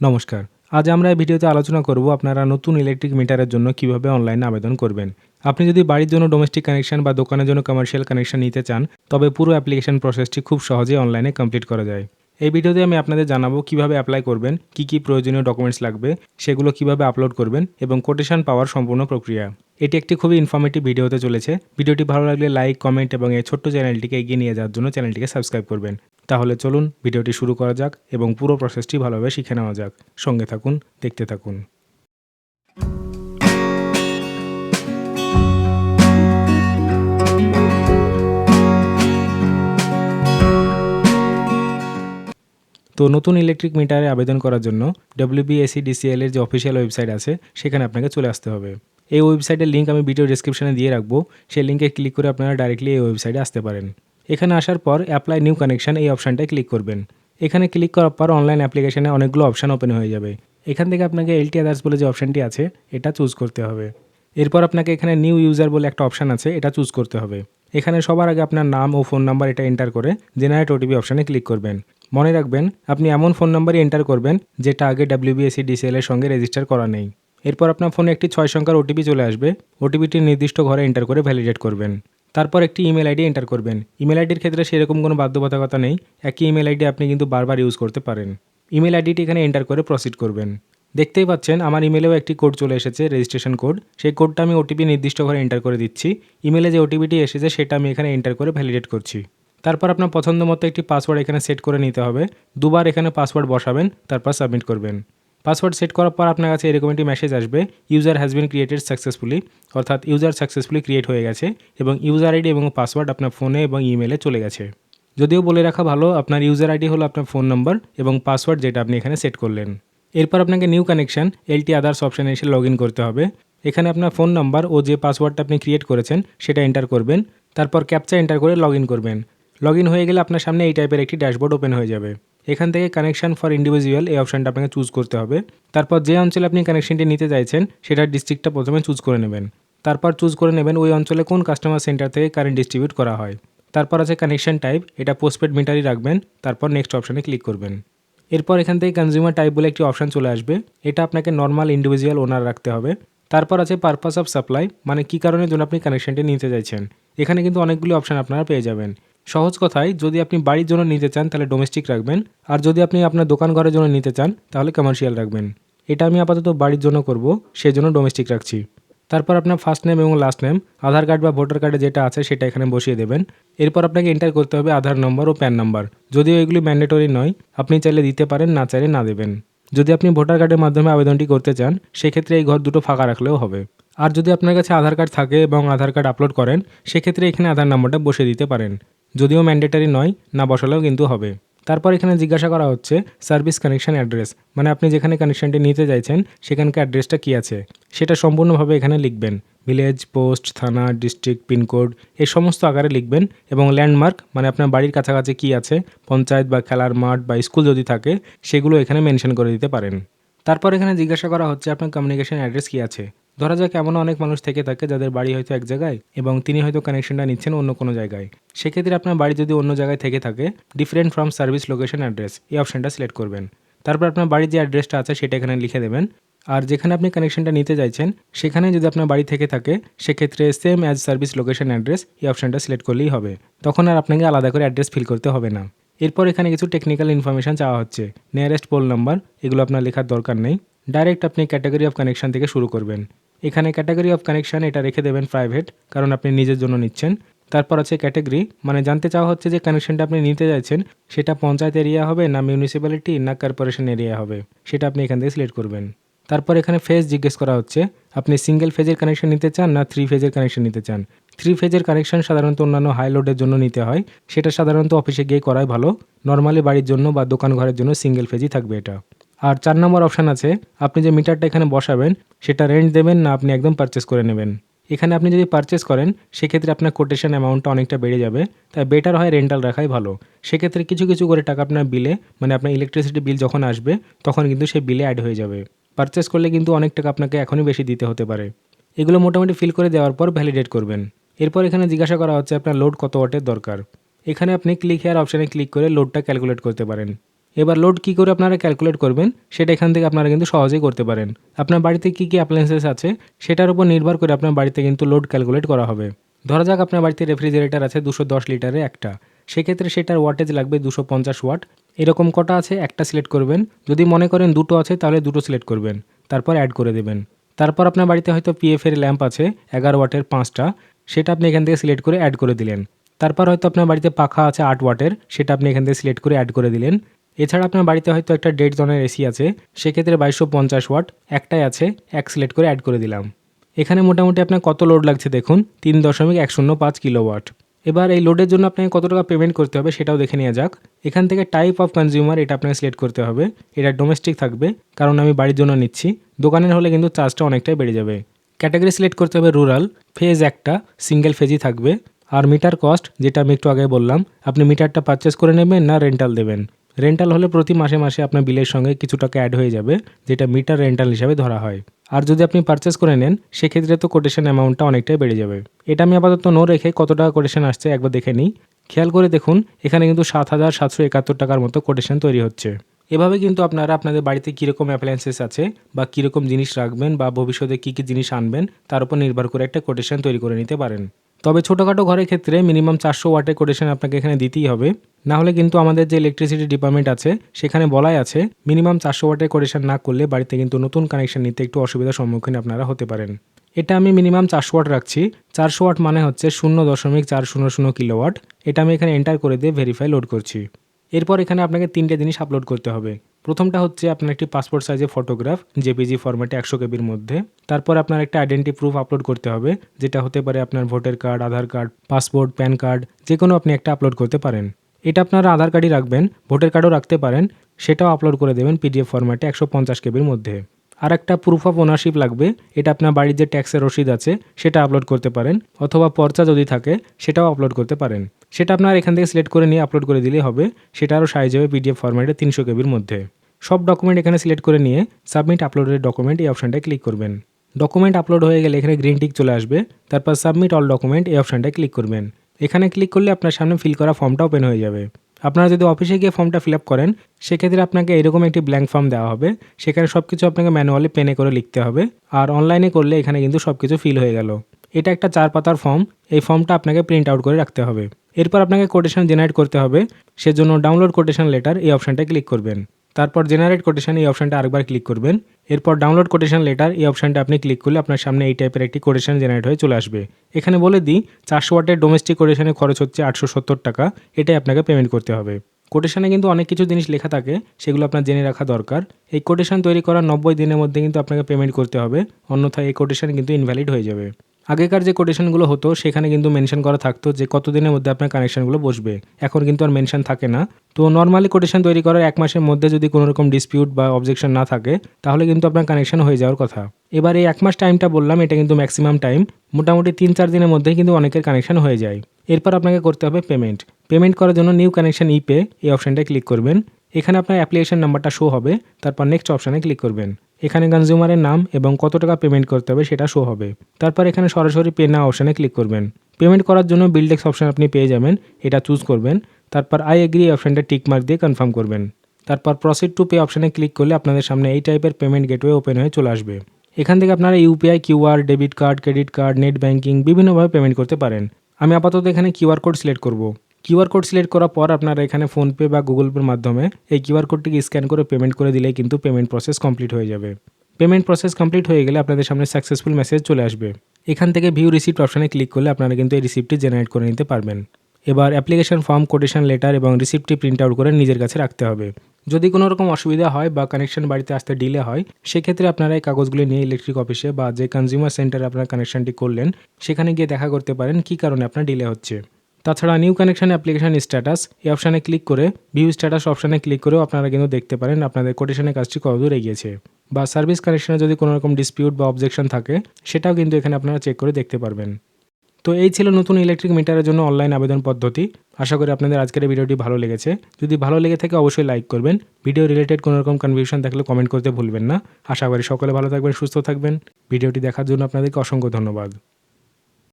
নমস্কার। আজ আমরা এই ভিডিওতে আলোচনা করব আপনারা নতুন ইলেকট্রিক মিটারের জন্য কীভাবে অনলাইনে আবেদন করবেন। আপনি যদি বাড়ির জন্য ডোমেস্টিক কানেকশন বা দোকানের জন্য কমার্শিয়াল কানেকশন নিতে চান, তবে পুরো অ্যাপ্লিকেশন প্রসেসটি খুব সহজেই অনলাইনে কমপ্লিট করা যায়। এই ভিডিওতে আমি আপনাদের জানাব কীভাবে অ্যাপ্লাই করবেন, কি কি প্রয়োজনীয় ডকুমেন্টস লাগবে, সেগুলো কীভাবে আপলোড করবেন এবং কোটেশন পাওয়ার সম্পূর্ণ প্রক্রিয়া। এটি একটি খুবই ইনফরমেটিভ ভিডিও হতে চলেছে। ভিডিওটি ভালো লাগলে লাইক কমেন্ট এবং এই ছোট্ট চ্যানেলটিকে এগিয়ে নিয়ে যাওয়ার জন্য চ্যানেলটিকে সাবস্ক্রাইব করবেন। তাহলে চলুন ভিডিওটি শুরু করা যাক এবং পুরো প্রসেসটি ভালোভাবে শিখে নেওয়া যাক। সঙ্গে থাকুন, দেখতে থাকুন। তো নতুন ইলেকট্রিক মিটারে আবেদন করার জন্য ডব্লিউবিএসি ডিসিএল এর যে অফিসিয়াল ওয়েবসাইট আছে, সেখানে আপনাকে চলে আসতে হবে। এই ওয়েবসাইটের লিঙ্ক আমি ভিডিও ডিসক্রিপশনে দিয়ে রাখব। সেই লিঙ্কে ক্লিক করে আপনারা ডাইরেক্টলি এই ওয়েবসাইটে আসতে পারেন। এখানে আসার পর অ্যাপ্লাই নিউ কানেকশন এই অপশানটায় ক্লিক করবেন। এখানে ক্লিক করার পর অনলাইন অ্যাপ্লিকেশনে অনেকগুলো অপশান ওপেন হয়ে যাবে। এখান থেকে আপনাকে এলটি আদার্স বলে যে অপশানটি আছে, এটা চুজ করতে হবে। এরপর আপনাকে এখানে নিউ ইউজার বলে একটা অপশান আছে, এটা চুজ করতে হবে। এখানে সবার আগে আপনার নাম ও ফোন নাম্বার এটা এন্টার করে জেনারেট ওটিপি অপশানে ক্লিক করবেন। মনে রাখবেন, আপনি এমন ফোন নাম্বারই এন্টার করবেন যেটা আগে ডাব্লিউবিএসি ডিসিএল এর সঙ্গে রেজিস্টার করা নেই। এরপর আপনার ফোনে একটি ছয় সংখ্যার ওটিপি চলে আসবে। ওটিপিটি নির্দিষ্ট ঘরে এন্টার করে ভ্যালিডেট করবেন। তারপর একটি ইমেল আইডি এন্টার করবেন। ইমেল আইডির ক্ষেত্রে সেরকম কোনো বাধ্যবাধকতা নেই। একই ইমেল আইডি আপনি কিন্তু বারবার ইউজ করতে পারেন। ইমেল আইডিটি এখানে এন্টার করে প্রসিড করবেন। দেখতেই পাচ্ছেন আমার ইমেলেও একটি কোড চলে এসেছে রেজিস্ট্রেশন কোড সেই কোডটা আমি ওটিপি নির্দিষ্ট ঘরে এন্টার করে দিচ্ছি। ইমেলে যে ওটিপিটি এসেছে, সেটা আমি এখানে এন্টার করে ভ্যালিডেট করছি। তারপর আপনার পছন্দ মতো একটি পাসওয়ার্ড এখানে সেট করে নিতে হবে। দুবার এখানে পাসওয়ার্ড বসাবেন, তারপর সাবমিট করবেন। পাসওয়ার্ড সেট করার পর আপনার কাছে এরকম একটি মেসেজ আসবে user has been created successfully অর্থাৎ ইউজার সাকসেসফুলি ক্রিয়েট হয়ে গেছে এবং ইউজার আইডি এবং পাসওয়ার্ড আপনার ফোনে এবং ইমেলে চলে গেছে। যদিও বলে রাখা ভালো, আপনার ইউজার আইডি হলো আপনার ফোন নম্বর এবং পাসওয়ার্ড যেটা আপনি এখানে সেট করলেন। এরপর আপনাকে নিউ কানেকশন এলটি আদার্স অপশানে এসে লগ করতে হবে। এখানে আপনার ফোন নাম্বার ও যে পাসওয়ার্ডটা আপনি ক্রিয়েট করেছেন, সেটা এন্টার করবেন। তারপর ক্যাপচা এন্টার করে লগ করবেন। লগ হয়ে গেলে আপনার সামনে এই টাইপের একটি ড্যাশবোর্ড ওপেন হয়ে যাবে। এখান থেকে কানেকশন ফর ইন্ডিভিজুয়াল এই অপশানটা আপনাকে চুজ করতে হবে। তারপর যে অঞ্চলে আপনি কানেকশনটি নিতে চাইছেন সেটার ডিস্ট্রিক্টটা প্রথমে চুজ করে নেবেন। তারপর চুজ করে নেবেন ওই অঞ্চলে কোন কাস্টমার সেন্টার থেকে কারেন্ট ডিস্ট্রিবিউট করা হয়। তারপর আছে কানেকশন টাইপ এটা পোস্টপেড মিটারই রাখবেন, তারপর নেক্সট অপশানে ক্লিক করবেন। এরপর এখান থেকে কনজিউমার টাইপ বলে একটি অপশান চলে আসবে, এটা আপনাকে নর্মাল ইন্ডিভিজুয়াল ওনার রাখতে হবে। তারপর আছে পারপাস অফ সাপ্লাই মানে কী কারণের জন্য আপনি কানেকশনটি নিতে চাইছেন। এখানে কিন্তু অনেকগুলি অপশান আপনারা পেয়ে যাবেন। সহজ কথায় যদি আপনি বাড়ির জন্য নিতে চান, তাহলে ডোমেস্টিক রাখবেন। আর যদি আপনি আপনার দোকান ঘরের জন্য নিতে চান, তাহলে কমার্শিয়াল রাখবেন। এটা আমি আপাতত বাড়ির জন্য করব সেই জন্য ডোমেস্টিক রাখছি। তারপর আপনার ফার্স্ট নেম এবং লাস্ট নেম আধার কার্ড বা ভোটার কার্ডে যেটা আছে, সেটা এখানে বসিয়ে দেবেন। এরপর আপনাকে এন্টার করতে হবে আধার নম্বর ও প্যান নাম্বার যদিও এগুলি ম্যান্ডেটরি নয়, আপনি চাইলে দিতে পারেন, না চাইলে না দেবেন। যদি আপনি ভোটার কার্ডের মাধ্যমে আবেদনটি করতে চান, সেক্ষেত্রে এই ঘর দুটো ফাঁকা রাখলেও হবে। আর যদি আপনার কাছে আধার কার্ড থাকে এবং আধার কার্ড আপলোড করেন, সেক্ষেত্রে এখানে আধার নম্বরটা বসিয়ে দিতে পারেন। যদিও ম্যান্ডেটারি নয়, না বসালেও কিন্তু হবে। তারপর এখানে জিজ্ঞাসা করা হচ্ছে সার্ভিস কানেকশন অ্যাড্রেস মানে আপনি যেখানে কানেকশনটি নিতে চাইছেন, সেখানকার অ্যাড্রেসটা কী আছে? সেটা সম্পূর্ণভাবে এখানে লিখবেন। ভিলেজ পোস্ট থানা ডিস্ট্রিক্ট পিনকোড এই সমস্ত আকারে লিখবেন এবং ল্যান্ডমার্ক মানে আপনার বাড়ির কাছাকাছি কী আছে, পঞ্চায়েত বা খেলার মাঠ বা স্কুল যদি থাকে, সেগুলো এখানে মেনশন করে দিতে পারেন। তারপর এখানে জিজ্ঞাসা করা হচ্ছে, আপনার কমিউনিকেশন অ্যাড্রেস কী আছে? ধরা যাক এমন অনেক মানুষ থেকে থাকে যাদের বাড়ি হয়তো এক জায়গায় এবং তিনি হয়তো কানেকশনটা নিচ্ছেন অন্য কোনো জায়গায়। সেক্ষেত্রে আপনার বাড়ি যদি অন্য জায়গায় থেকে থাকে different from service location address এই অপশানটা সিলেক্ট করবেন। তারপর আপনার বাড়ির যে অ্যাড্রেসটা আছে সেটা এখানে লিখে দেবেন। আর যেখানে আপনি কানেকশনটা নিতে চাইছেন, সেখানে যদি আপনার বাড়ি থেকে থাকে, সেক্ষেত্রে same as service location address এই অপশানটা সিলেক্ট করলেই হবে। তখন আর আপনাকে আলাদা করে অ্যাড্রেস ফিল করতে হবে না। এরপর এখানে কিছু টেকনিক্যাল ইনফরমেশান চাওয়া হচ্ছে। নিয়ারেস্ট পোল নাম্বার এগুলো আপনার লেখার দরকার নেই। ডাইরেক্ট আপনি ক্যাটাগরি অফ কানেকশন থেকে শুরু করবেন। এখানে ক্যাটাগরি অফ কানেকশান এটা রেখে দেবেন প্রাইভেট কারণ আপনি নিজের জন্য নিচ্ছেন। তারপর আছে ক্যাটাগরি মানে জানতে চাওয়া হচ্ছে যে কানেকশনটা আপনি নিতে চাইছেন, সেটা পঞ্চায়েত এরিয়া হবে না মিউনিসিপ্যালিটি না কর্পোরেশন এরিয়া হবে, সেটা আপনি এখান থেকে সিলেক্ট করবেন। তারপর এখানে ফেজ জিজ্ঞেস করা হচ্ছে, আপনি সিঙ্গেল ফেজের কানেকশন নিতে চান না থ্রি ফেজের কানেকশন নিতে চান? থ্রি ফেজের কানেকশন সাধারণত অন্যান্য হাই লোডের জন্য নিতে হয়, সেটা সাধারণত অফিসে গিয়ে করাই ভালো। নর্মালি বাড়ির জন্য বা দোকান ঘরের জন্য সিঙ্গেল ফেজই থাকবে এটা। আর চার নম্বর অপশান আছে, আপনি যে মিটারটা এখানে বসাবেন, সেটা রেন্ট দেবেন না আপনি একদম পারচেস করে নেবেন। এখানে আপনি যদি পারচেস করেন, সেক্ষেত্রে আপনার কোটেশন অ্যামাউন্টটা অনেকটা বেড়ে যাবে, তাই বেটার হয় রেন্টাল রাখাই ভালো। সেক্ষেত্রে কিছু কিছু করে টাকা আপনার বিলে মানে আপনার ইলেকট্রিসিটি বিল যখন আসবে, তখন কিন্তু সেই বিলে অ্যাড হয়ে যাবে। পারচেস করলে কিন্তু অনেক টাকা আপনাকে এখনই বেশি দিতে হতে পারে। এগুলো মোটামুটি ফিল করে দেওয়ার পর ভ্যালিডেট করবেন। এরপর এখানে জিজ্ঞাসা করা হচ্ছে আপনার লোড কত ওয়াটের দরকার। এখানে আপনি ক্লিক হেয়ার অপশানে ক্লিক করে লোডটা ক্যালকুলেট করতে পারেন। এবার লোড কী করে আপনারা ক্যালকুলেট করবেন, সেটা এখান থেকে আপনারা কিন্তু সহজেই করতে পারেন। আপনার বাড়িতে কী কী অ্যাপ্লায়েন্সেস আছে, সেটার উপর নির্ভর করে আপনার বাড়িতে কিন্তু লোড ক্যালকুলেট করা হবে। ধরা যাক আপনার বাড়িতে রেফ্রিজারেটর আছে দুশো দশ লিটারের একটা। সেক্ষেত্রে সেটার ওয়াটেজ লাগবে দুশো পঞ্চাশ ওয়াট। এরকম কটা আছে, একটা সিলেক্ট করবেন। যদি মনে করেন দুটো আছে, তাহলে দুটো সিলেক্ট করবেন। তারপর অ্যাড করে দেবেন। তারপর আপনার বাড়িতে হয়তো পিএফ এর ল্যাম্প আছে, এগারো ওয়াটের পাঁচটা। সেটা আপনি এখান থেকে সিলেক্ট করে অ্যাড করে দিলেন। তারপর হয়তো আপনার বাড়িতে পাখা আছে আট ওয়াটের, সেটা আপনি এখান থেকে সিলেক্ট করে অ্যাড করে দিলেন। এছাড়া আপনার বাড়িতে হয়তো একটা ডেড জনের এসি আছে, সেক্ষেত্রে বাইশশো পঞ্চাশ ওয়াট একটাই আছে, এক সিলেক্ট করে অ্যাড করে দিলাম। এখানে মোটামুটি আপনার কত লোড লাগছে দেখুন, তিন দশমিক এক শূন্য পাঁচ কিলোওয়াট এবার এই লোডের জন্য আপনাকে কত টাকা পেমেন্ট করতে হবে সেটাও দেখে নেওয়া যাক। এখান থেকে টাইপ অফ কনজিউমার এটা আপনাকে সিলেক্ট করতে হবে, এটা ডোমেস্টিক থাকবে, কারণ আমি বাড়ির জন্য নিচ্ছি। দোকানের হলে কিন্তু চার্জটা অনেকটাই বেড়ে যাবে। ক্যাটাগরি সিলেক্ট করতে হবে রুরাল ফেজ একটা সিঙ্গেল ফেজই থাকবে। আর মিটার কস্ট যেটা আমি একটু আগে বললাম, আপনি মিটারটা পারচেস করে নেবেন না রেন্টাল দেবেন? রেন্টাল হলে প্রতি মাসে মাসে আপনার বিলের সঙ্গে কিছু টাকা অ্যাড হয়ে যাবে, যেটা মিটার রেন্টাল হিসাবে ধরা হয়। আর যদি আপনি পারচেস করে নেন, সেক্ষেত্রে তো কোটেশন অ্যামাউন্টটা অনেকটাই বেড়ে যাবে। এটা আমি আপাতত নো রেখে কত টাকা কোটেশন আসছে একবার দেখে নিই। খেয়াল করে দেখুন, এখানে কিন্তু সাত হাজার সাতশো একাত্তর টাকার মতো কোটেশন তৈরি হচ্ছে। এভাবে কিন্তু আপনারা আপনাদের বাড়িতে কীরকম অ্যাপ্লায়েন্সেস আছে, বা কীরকম জিনিস রাখবেন, বা ভবিষ্যতে কী কী জিনিস আনবেন, তার উপর নির্ভর করে একটা কোটেশন তৈরি করে নিতে পারেন। তবে ছোটোখাটো ঘরের ক্ষেত্রে মিনিমাম চারশো ওয়াটের কোটেশন আপনাকে এখানে দিতেই হবে। না হলে কিন্তু আমাদের যে ইলেকট্রিসিটি ডিপার্টমেন্ট আছে, সেখানে বলাই আছে, মিনিমাম চারশো ওয়াটের কোটেশন না করলে বাড়িতে কিন্তু নতুন কানেকশন নিতে একটু অসুবিধার সম্মুখীন আপনারা হতে পারেন। এটা আমি মিনিমাম চারশো ওয়াট রাখছি। চারশো ওয়াট মানে হচ্ছে শূন্য দশমিক চার শূন্য শূন্য কিলোওয়াট। এটা আমি এখানে এন্টার করে দিয়ে ভেরিফাই লোড করছি। এরপর এখানে আপনাকে তিনটে জিনিস আপলোড করতে হবে। প্রথমটা হচ্ছে আপনার একটি পাসপোর্ট সাইজের ফটোগ্রাফ জেপিজি ফরম্যাটে একশো কেবির মধ্যে। তারপর আপনার একটা আইডেন্টি প্রুফ আপলোড করতে হবে, যেটা হতে পারে আপনার voter card Aadhaar card passport PAN card যে কোনো আপনি একটা আপলোড করতে পারেন। এটা আপনারা আধার কার্ডই রাখবেন ভোটার কার্ডও রাখতে পারেন, সেটাও আপলোড করে দেবেন পিডিএফ ফরম্যাটে একশো পঞ্চাশ কেবির মধ্যে। আর একটা প্রুফ অফ ওনারশিপ লাগবে। এটা আপনার বাড়ির যে ট্যাক্সের রসিদ আছে, সেটা আপলোড করতে পারেন। অথবা পর্চা যদি থাকে, সেটাও আপলোড করতে পারেন। সেটা আপনার এখান থেকে সিলেক্ট করে নিয়ে আপলোড করে দিলেই হবে। সেটারও সাইজ হবে পিডিএফ ফরম্যাটে তিনশো কেবির মধ্যে। সব ডকুমেন্ট এখানে সিলেক্ট করে নিয়ে সাবমিট আপলোডের ডকুমেন্ট এই অপশানটায় ক্লিক করবেন। ডকুমেন্ট আপলোড হয়ে গেলে এখানে গ্রিন টিক চলে আসবে। তারপর সাবমিট অল ডকুমেন্ট এই অপশানটায় ক্লিক করবেন। এখানে ক্লিক করলে আপনার সামনে ফিল করা ফর্মটা ওপেন হয়ে যাবে। আপনারা যদি অফিসে গিয়ে ফর্মটা ফিল আপ করেন, সেক্ষেত্রে আপনাকে এরকম একটি ব্ল্যাঙ্ক ফর্ম দেওয়া হবে। সেখানে সব কিছু আপনাকে ম্যানুয়ালি পেনে করে লিখতে হবে। আর অনলাইনে করলে এখানে কিন্তু সব কিছু ফিল হয়ে গেল। এটা একটা চার পাতার ফর্ম এই ফর্মটা আপনাকে প্রিন্ট আউট করে রাখতে হবে। এরপর আপনাকে কোটেশন জেনারেট করতে হবে। সেজন্য ডাউনলোড কোটেশন লেটার এই অপশানটায় ক্লিক করবেন। তারপর জেনারেট কোটেশন এই অপশানটা আরেকবার ক্লিক করবেন। এরপর ডাউনলোড কোটেশন লেটার এই অপশানটা আপনি ক্লিক করলে আপনার সামনে এই টাইপের একটি কোটেশন জেনারেট হয়ে চলে আসবে। এখানে বলে দিই, চারশো ওয়াটের ডোমেস্টিক কোটেশনে খরচ হচ্ছে আটশো সত্তর টাকা, এটাই আপনাকে পেমেন্ট করতে হবে। কোটেশনে কিন্তু অনেক কিছু জিনিস লেখা থাকে, সেগুলো আপনার জেনে রাখা দরকার। এই কোটেশন তৈরি করার নব্বই দিনের মধ্যে কিন্তু আপনাকে পেমেন্ট করতে হবে, অন্যথায় এই কোটেশন কিন্তু ইনভ্যালিড হয়ে যাবে। আগেকার যে কোটেশনগুলো হতো, সেখানে কিন্তু মেনশন করা থাকতো যে কত দিনের মধ্যে আপনার কানেকশনগুলো বসবে। এখন কিন্তু আর মেনশন থাকে না। তো নর্মালি কোটেশন তৈরি করার এক মাসের মধ্যে যদি কোনো রকম ডিসপিউট বা অবজেকশন না থাকে, তাহলে কিন্তু আপনার কানেকশন হয়ে যাওয়ার কথা। এবার এই এক মাস টাইমটা বললাম, এটা কিন্তু ম্যাক্সিমাম টাইম মোটামুটি তিন চার দিনের মধ্যেই কিন্তু অনেকের কানেকশন হয়ে যায়। এরপর আপনাকে করতে হবে পেমেন্ট পেমেন্ট করার জন্য নিউ কানেকশন ই পে এই অপশানটায় ক্লিক করবেন। এখানে আপনার অ্যাপ্লিকেশন নাম্বারটা শো হবে, তারপর নেক্সট অপশানে ক্লিক করবেন। এখানে কনজিউমারের নাম এবং কত টাকা পেমেন্ট করতে হবে সেটা শো হবে। তারপর এখানে সরাসরি পে না অপশানে ক্লিক করবেন। পেমেন্ট করার জন্য বিলডেক্স অপশান আপনি পেয়ে যাবেন, এটা চুজ করবেন। তারপর আই এগ্রি অপশানটা টিক মার্ক দিয়ে কনফার্ম করবেন। তারপর প্রসিড টু পে অপশানে ক্লিক করলে আপনাদের সামনে এই টাইপের পেমেন্ট গেটওয়ে ওপেন হয়ে চলে আসবে। এখান থেকে আপনারা UPI QR debit card credit card net banking বিভিন্নভাবে পেমেন্ট করতে পারেন। আমি আপাতত এখানে কিউআর কোড সিলেক্ট করব। কিউআর কোড সিলেক্ট করার পর আপনারা এখানে ফোনপে বা গুগল পের মাধ্যমে এই কিউআর কোডটিকে স্ক্যান করে পেমেন্ট করে দিলেই কিন্তু পেমেন্ট প্রসেস কমপ্লিট হয়ে যাবে। পেমেন্ট প্রসেস কমপ্লিট হয়ে গেলে আপনাদের সামনে সাকসেসফুল মেসেজ চলে আসবে। এখান থেকে ভিউ রিসিপ্ট অপশানে ক্লিক করলে আপনারা কিন্তু এই রিসিপ্টটি জেনারেট করে নিতে পারবেন। এবার অ্যাপ্লিকেশন ফর্ম কোটেশন লেটার এবং রিসিপ্টটি প্রিন্ট আউট করে নিজের কাছে রাখতে হবে। যদি কোনো রকম অসুবিধা হয় বা কানেকশন বাড়িতে আসতে ডিলে হয়, সেক্ষেত্রে আপনারা এই কাগজগুলি নিয়ে ইলেকট্রিক অফিসে বা যে কনজিউমার সেন্টারে আপনার কানেকশনটি করলেন, সেখানে গিয়ে দেখা করতে পারেন কী কারণে আপনার ডিলে হচ্ছে। তাছাড়া নিউ কানেকশন অ্যাপ্লিকেশন স্ট্যাটাস এই অপশানে ক্লিক করে ভিউ স্ট্যাটাস অপশানে ক্লিক করেও আপনারা কিন্তু দেখতে পারেন আপনাদের কোটেশনের কাজটি কতদূর এগিয়েছে। বা সার্ভিস কানেকশনে যদি কোনো রকম ডিসপিউট বা অবজেকশন থাকে, সেটাও কিন্তু এখানে আপনারা চেক করে দেখতে পারবেন। তো এই ছিল নতুন ইলেকট্রিক মিটারের জন্য অনলাইন আবেদন পদ্ধতি। আশা করি আপনাদের আজকের ভিডিওটি ভালো লেগেছে। যদি ভালো লেগে থাকে অবশ্যই লাইক করবেন। ভিডিও রিলেটেড কোনো রকম কনফিউশন থাকলে কমেন্ট করতে ভুলবেন না। আশা করি সকলে ভালো থাকবেন, সুস্থ থাকবেন। ভিডিওটি দেখার জন্য আপনাদেরকে অসংখ্য ধন্যবাদ।